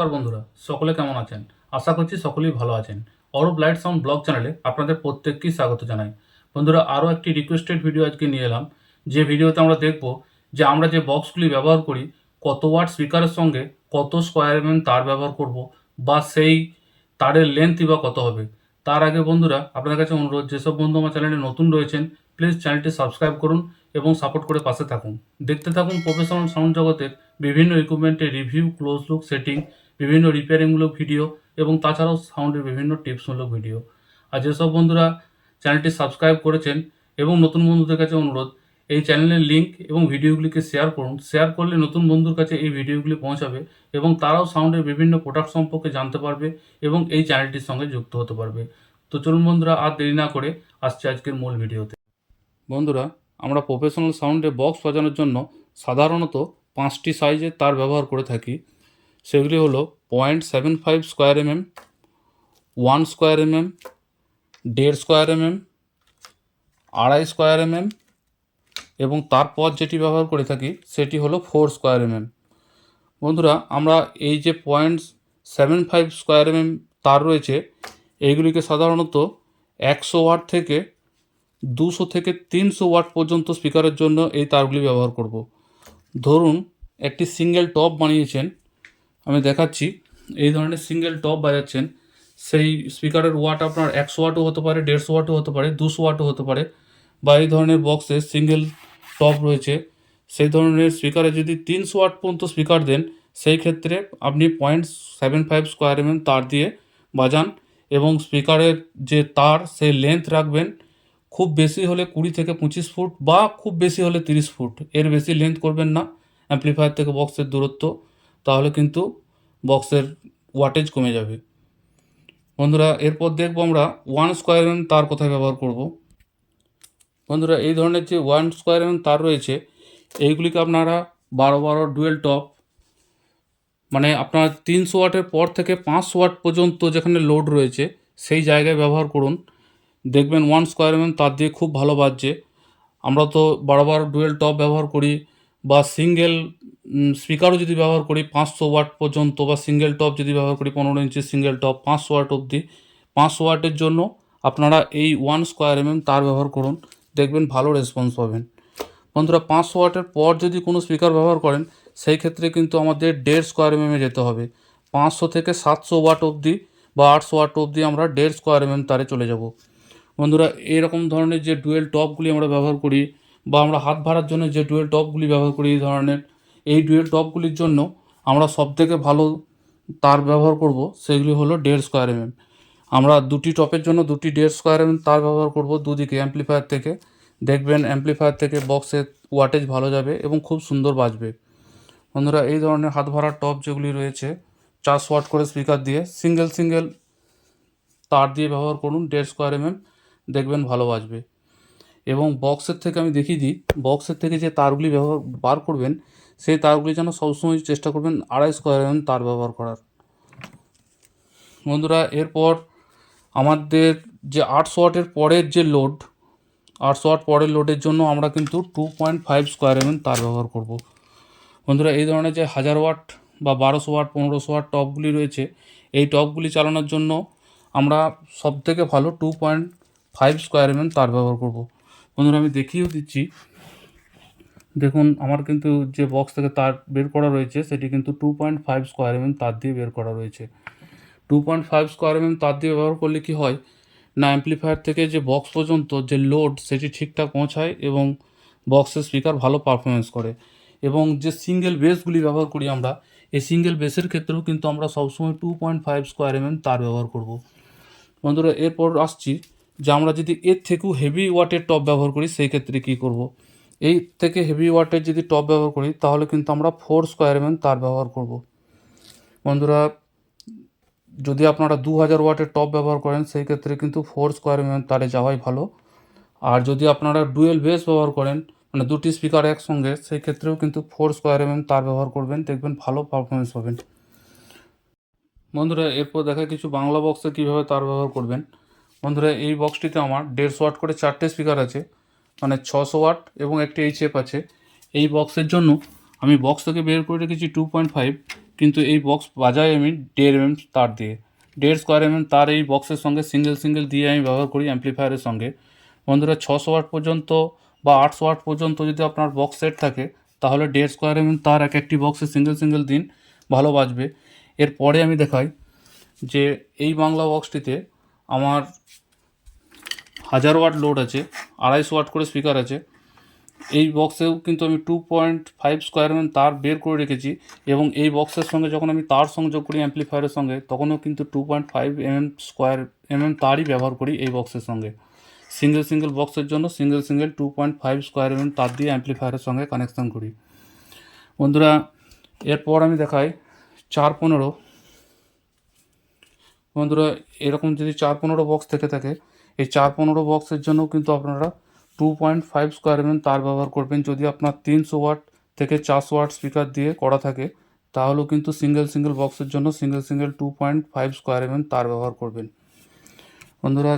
নমস্কার বন্ধুরা, সকলে কেমন আছেন? আশা করছি সকলেই ভালো আছেন। অরূপ লাইট সাউন্ড ব্লগ চ্যানেলে আপনাদের প্রত্যেককেই স্বাগত জানাই। বন্ধুরা, আরও একটি রিকোয়েস্টেড ভিডিও আজকে নিয়ে এলাম। যে ভিডিওতে আমরা দেখব যে আমরা যে বক্সগুলি ব্যবহার করি, কত ওয়াট স্পিকারের সঙ্গে কত স্কোয়ার এমএম তার ব্যবহার করব বা সেই তারের লেন্থই বা কত হবে। তার আগে বন্ধুরা, আপনাদের কাছে অনুরোধ, যেসব বন্ধু আমার চ্যানেলে নতুন রয়েছেন প্লিজ চ্যানেলটি সাবস্ক্রাইব করুন এবং সাপোর্ট করে পাশে থাকুন। দেখতে থাকুন প্রফেশনাল সাউন্ড জগতের বিভিন্ন ইকুইপমেন্টের রিভিউ ক্লোজ লুক সেটিং বিভিন্ন রিপেয়ারিংমূলক ভিডিও এবং তাছাড়াও সাউন্ডের বিভিন্ন টিপসমূলক ভিডিও আর যেসব বন্ধুরা চ্যানেলটি সাবস্ক্রাইব করেছেন এবং নতুন বন্ধুদের কাছে অনুরোধ, এই চ্যানেলের লিঙ্ক এবং ভিডিওগুলিকে শেয়ার করুন। শেয়ার করলে নতুন বন্ধুর কাছে এই ভিডিওগুলি পৌঁছাবে এবং তারাও সাউন্ডের বিভিন্ন প্রোডাক্ট সম্পর্কে জানতে পারবে এবং এই চ্যানেলটির সঙ্গে যুক্ত হতে পারবে। তো চলুন বন্ধুরা, আর দেরি না করে আসছে আজকের মূল ভিডিওতে বন্ধুরা, আমরা প্রফেশনাল সাউন্ডে বক্স বাজানোর জন্য সাধারণত পাঁচটি সাইজের তার ব্যবহার করে থাকি। সেগুলি হলো point seven five square MM one square MM দেড় স্কোয়ার এমএম আড়াই স্কোয়ার এমএম এবং তারপর যেটি ব্যবহার করে থাকি সেটি হলো ফোর স্কোয়ার এমএম বন্ধুরা, আমরা এই যে point seven five square MM তার রয়েছে, এইগুলিকে সাধারণত একশো ওয়াট থেকে দুশো থেকে তিনশো ওয়াট পর্যন্ত স্পিকারের জন্য এই তারগুলি ব্যবহার করব। ধরুন, একটি সিঙ্গেল টপ বানিয়েছেন আমি দেখাচ্ছি। এই ধরনের সিঙ্গেল টপ বাজাচ্ছেন। সেই স্পিকারের ওয়াট আপনার একশো ওয়াটও হতে পারে, দেড়শো ওয়াটও হতে পারে, দুশো ওয়াটও হতে পারে। বা এই ধরনের বক্সে সিঙ্গেল টপ রয়েছে। সেই ধরনের স্পিকারে যদি তিনশো ওয়াট পর্যন্ত স্পিকার দেন, সেই ক্ষেত্রে আপনি point seven five square MM তার দিয়ে বাজান এবং স্পিকারের যে তার, সেই লেন্থ রাখবেন। খুব বেশি হলে কুড়ি থেকে পঁচিশ ফুট বা খুব বেশি হলে তিরিশ ফুট। এর বেশি লেন্থ করবেন না। অ্যাম্প্লিফায়ার থেকে বক্সের দূরত্ব। তাহলে কিন্তু বক্সের ওয়াটেজ কমে যাবে। বন্ধুরা, এরপর দেখব আমরা ওয়ান স্কোয়ার এম তার কোথায় ব্যবহার করব। বন্ধুরা, এই ধরনের যে ওয়ান স্কোয়ার এম তার রয়েছে, এইগুলিকে আপনারা বারো বারো ডুয়েল টপ মানে আপনার তিনশো ওয়াটের পর থেকে পাঁচশো ওয়াট পর্যন্ত যেখানে লোড রয়েছে, সেই জায়গায় ব্যবহার করুন। দেখবেন ওয়ান স্কোয়ার এমএম তার দিয়ে খুব ভালো বাজছে। আমরা তো বারো বড় ডুয়েল টপ ব্যবহার করি বা সিঙ্গেল স্পিকারও যদি ব্যবহার করি পাঁচশো ওয়াট পর্যন্ত বা সিঙ্গেল টপ যদি ব্যবহার করি পনেরো ইঞ্চি সিঙ্গেল টপ, পাঁচশো ওয়াট অবধি। পাঁচশো ওয়াটের জন্য আপনারা এই ওয়ান স্কোয়ার এমএম তার ব্যবহার করুন, দেখবেন ভালো রেসপন্স পাবেন। বন্ধুরা, পাঁচশো ওয়াটের পর যদি কোনো স্পিকার ব্যবহার করেন, সেই ক্ষেত্রে কিন্তু আমাদের দেড় স্কোয়ার এমএমে যেতে হবে। পাঁচশো থেকে সাতশো ওয়াট অবধি বা আটশো ওয়াট অবধি আমরা দেড় স্কোয়ার এমএম তারে চলে যাব। বন্ধুরা, এরকম ধরনের যে ডুয়েল টপগুলি আমরা ব্যবহার করি বা আমরা হাত ভাড়ার জন্য যে ডুয়েল টপগুলি ব্যবহার করি এই ধরনের, এই ডুয়েল টপগুলির জন্য আমরা সবথেকে ভালো তার ব্যবহার করব সেগুলি হলো দেড় স্কোয়ার এমএম। আমরা দুটি টপের জন্য দুটি দেড় স্কোয়ার এমএম তার ব্যবহার করব দুদিকে, অ্যাম্প্লিফায়ার থেকে। দেখবেন অ্যাম্প্লিফায়ার থেকে বক্সের ওয়াটেজ ভালো যাবে এবং খুব সুন্দর বাজবে। বন্ধুরা, এই ধরনের হাত ভাড়ার টপ যেগুলি রয়েছে চারশো ওয়াট করে স্পিকার দিয়ে সিঙ্গেল সিঙ্গেল তার দিয়ে ব্যবহার করুন, দেড় স্কোয়ার এমএম, দেখবেন ভালো বাজবে। এবং বক্সের থেকে আমি দেখিয়ে দিই বক্সের থেকে যে তারগুলি ব্যবহার, বার করবেন, সেই তারগুলি যেন সবসময় চেষ্টা করবেন আড়াই স্কোয়ার এমএম তার ব্যবহার করার। বন্ধুরা, এরপর আমাদের যে আটশো ওয়াটের পরের যে লোড আটশো ওয়াট পরের লোডের জন্য আমরা কিন্তু two point five square MM তার ব্যবহার করব। বন্ধুরা, এই ধরনের যে হাজার ওয়াট বা বারোশো ওয়াট পনেরোশো ওয়াট টপগুলি রয়েছে, এই টপগুলি চালানোর জন্য আমরা সবথেকে ভালো two point five square MM তার ব্যবহার করব। বন্ধুরা, আমি দেখিয়েও দিচ্ছি। দেখুন, আমার কিন্তু যে বক্স থেকে তার বের করা রয়েছে, সেটি কিন্তু two point five square MM তার দিয়ে বের করা রয়েছে। Two point five square MM তার দিয়ে ব্যবহার করলে কি হয়? না অ্যাম্প্লিফায়ার থেকে যে বক্স পর্যন্ত যে লোড সেটি ঠিকঠাক পৌঁছায় এবং বক্সের স্পিকার ভালো পারফরমেন্স করে। এবং যে সিঙ্গেল বেসগুলি ব্যবহার করি আমরা, এই সিঙ্গেল বেসের ক্ষেত্রেও কিন্তু আমরা সবসময় two point five square MM তার ব্যবহার করব। বন্ধুরা, এরপর আসছি যে আমরা যদি এর থেকেও হেভি ওয়াটের টপ ব্যবহার করি, সেই ক্ষেত্রে কী করব? এই থেকে হেভি ওয়াটের যদি টপ ব্যবহার করি, তাহলে কিন্তু আমরা ফোর স্কোয়ার এমএম তার ব্যবহার করব। বন্ধুরা, যদি আপনারা দু হাজার ওয়াটের টপ ব্যবহার করেন, সেই ক্ষেত্রে কিন্তু ফোর স্কোয়ার এমএম তারে যাওয়াই ভালো। আর যদি আপনারা ডুয়েল বেস ব্যবহার করেন মানে দুটি স্পিকার একসঙ্গে, সেই ক্ষেত্রেও কিন্তু ফোর স্কোয়ার এমএম তার ব্যবহার করবেন, দেখবেন ভালো পারফরমেন্স পাবেন। বন্ধুরা, এরপর দেখা কিছু বাংলা বক্সে কীভাবে তার ব্যবহার করবেন। বন্ধুরা, এই বক্সটিতে আমার দেড়শো ওয়াট করে চারটে স্পিকার আছে মানে ছশো ওয়াট এবং একটি এইচএফ আছে। এই বক্সের জন্য আমি বক্স থেকে বের করে রেখেছি টু পয়েন্ট ফাইভ কিন্তু এই বক্স বাজাই আমি দেড় এম তার দিয়ে। দেড় স্কোয়ার এম তার এই বক্সের সঙ্গে সিঙ্গেল সিঙ্গেল দিয়ে আমি ব্যবহার করি অ্যাম্পলিফায়ারের সঙ্গে। বন্ধুরা, ছশো ওয়াট পর্যন্ত বা আটশো ওয়াট পর্যন্ত যদি আপনার বক্স সেট থাকে, তাহলে দেড় স্কোয়ার এম তার এক একটি বক্সে সিঙ্গেল সিঙ্গেল দিন ভালো বাজবে। এরপরে আমি দেখাই যে এই বাংলা বক্সটিতে আমার হাজার ওয়াট লোড আছে, আড়াইশো ওয়াট করে স্পিকার আছে। এই বক্সেও কিন্তু আমি two point five square M তার বের করে রেখেছি এবং এই বক্সের সঙ্গে যখন আমি তার সংযোগ করি অ্যাম্পলিফায়ারের সঙ্গে, তখনও কিন্তু two point five M square M M তারই ব্যবহার করি এই বক্সের সঙ্গে। সিঙ্গেল সিঙ্গেল বক্সের জন্য single single two point five square M তার দিয়ে অ্যাম্পলিফায়ারের সঙ্গে কানেকশান করি। বন্ধুরা, এরপর আমি দেখাই চার পনেরো। বন্ধুরা, এরকম যদি চার পনেরো বক্স থেকে থাকে, এই চার পনেরো বক্সের জন্য কিন্তু আপনারা two point five square M তার ব্যবহার করবেন। যদি আপনার তিনশো ওয়াট থেকে চারশো ওয়াট স্পিকার দিয়ে করা থাকে, তাহলেও কিন্তু সিঙ্গেল সিঙ্গেল বক্সের জন্য single single two point five square M তার ব্যবহার করবেন। বন্ধুরা,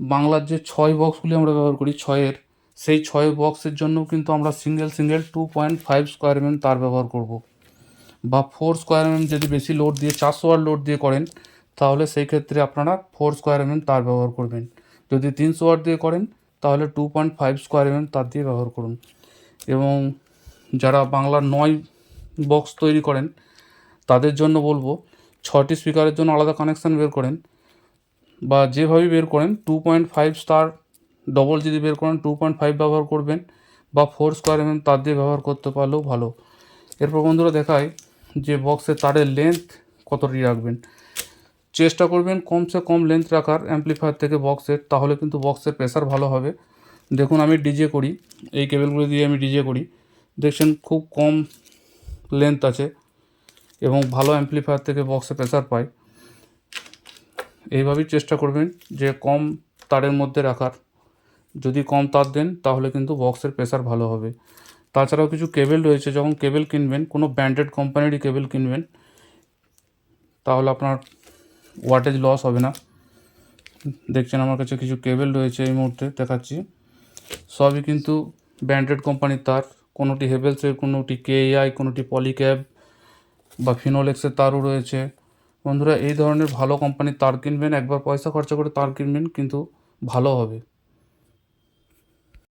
বাংলার যে ছয় বক্সগুলি আমরা ব্যবহার করি, ছয়ের, সেই ছয় বক্সের জন্য কিন্তু আমরা single single two point five square M তার ব্যবহার করব। বা ফোর স্কোয়ার এম যদি বেশি লোড দিয়ে, চারশো ওয়াট লোড দিয়ে করেন তাহলে সেই ক্ষেত্রে আপনারা ফোর স্কোয়ার এম তার ব্যবহার করবেন। যদি তিনশো ওয়াট দিয়ে করেন, তাহলে two point five square M তার দিয়ে ব্যবহার করুন। এবং যারা বাংলার নয় বক্স তৈরি করেন, তাদের জন্য বলব ছটি স্পিকারের জন্য আলাদা কানেকশান বের করেন। বা যেভাবেই বের করেন two point five star double যদি বের করেন টু পয়েন্ট ফাইভ ব্যবহার করবেন বা ফোর স্কোয়ার এম তার দিয়ে ব্যবহার করতে পারলেও ভালো। এরপর বন্ধুরা দেখায় যে বক্সের তারের লেন্থ কতটি রাখবেন। চেষ্টা করবেন কমসে কম লেন্থ রাখার অ্যাম্পলিফায়ার থেকে বক্সের তাহলে কিন্তু বক্সের প্রেসার ভালো হবে। দেখুন, আমি ডিজে করি, এই কেবেলগুলো দিয়ে আমি ডিজে করি। দেখছেন, খুব কম লেন্থ আছে এবং ভালো অ্যাম্পলিফায়ার থেকে বক্সে প্রেসার পায় এইভাবেই চেষ্টা করবেন যে কম তারের মধ্যে রাখার। যদি কম তার দেন, তাহলে কিন্তু বক্সের প্রেসার ভালো হবে। তাছাড়াও কিছু কেবেল রয়েছে, যখন কেবেল কিনবেন, কোনো ব্র্যান্ডেড কোম্পানিরই কেবেল কিনবেন, তাহলে আপনার ওয়াটেজ লস হবে না। দেখছেন আমার কাছে কিছু কেবেল রয়েছে এই মুহূর্তে, দেখাচ্ছি। সবই কিন্তু ব্র্যান্ডেড কোম্পানির তার। কোনোটি হেভেলসের কোনোটি কেআই কোনোটি পলিক্যাব বা ফিনোলেক্সের তারও রয়েছে। বন্ধুরা, এই ধরনের ভালো কোম্পানির তার কিনবেন, একবার পয়সা খরচা করে তার কিনবেন, কিন্তু ভালো হবে।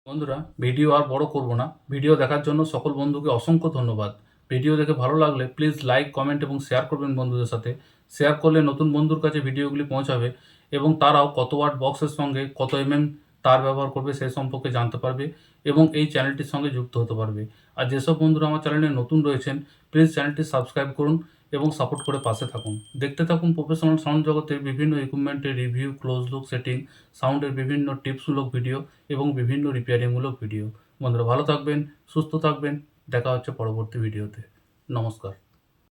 বন্ধুরা ভিডিও আর বড় করব না। ভিডিও দেখার জন্য সকল বন্ধুকে অসংখ্য ধন্যবাদ। ভিডিও দেখে ভালো লাগলে প্লিজ লাইক কমেন্ট এবং শেয়ার করবেন বন্ধুদের সাথে। শেয়ার করলে নতুন বন্ধুর কাছে ভিডিওগুলি পৌঁছাবে এবং তারাও কত ওয়াট বক্সের সঙ্গে কত এমএম তার ব্যবহার করবে সেই সম্পর্কে জানতে পারবে এবং এই চ্যানেলটির সঙ্গে যুক্ত হতে পারবে। আর যেসব বন্ধুরা আমার চ্যানেলে নতুন রয়েছেন প্লিজ চ্যানেলটি সাবস্ক্রাইব করুন এবং সাপোর্ট করে পাশে থাকুন। দেখতে থাকুন প্রফেশনাল সাউন্ড জগতের বিভিন্ন ইকুইপমেন্টের রিভিউ ক্লোজ লুক সেটিং সাউন্ডের বিভিন্ন টিপসমূলক ভিডিও এবং বিভিন্ন রিপেয়ারিংমূলক ভিডিও বন্ধুরা ভালো থাকবেন, সুস্থ থাকবেন, দেখা হচ্ছে পরবর্তী ভিডিওতে নমস্কার।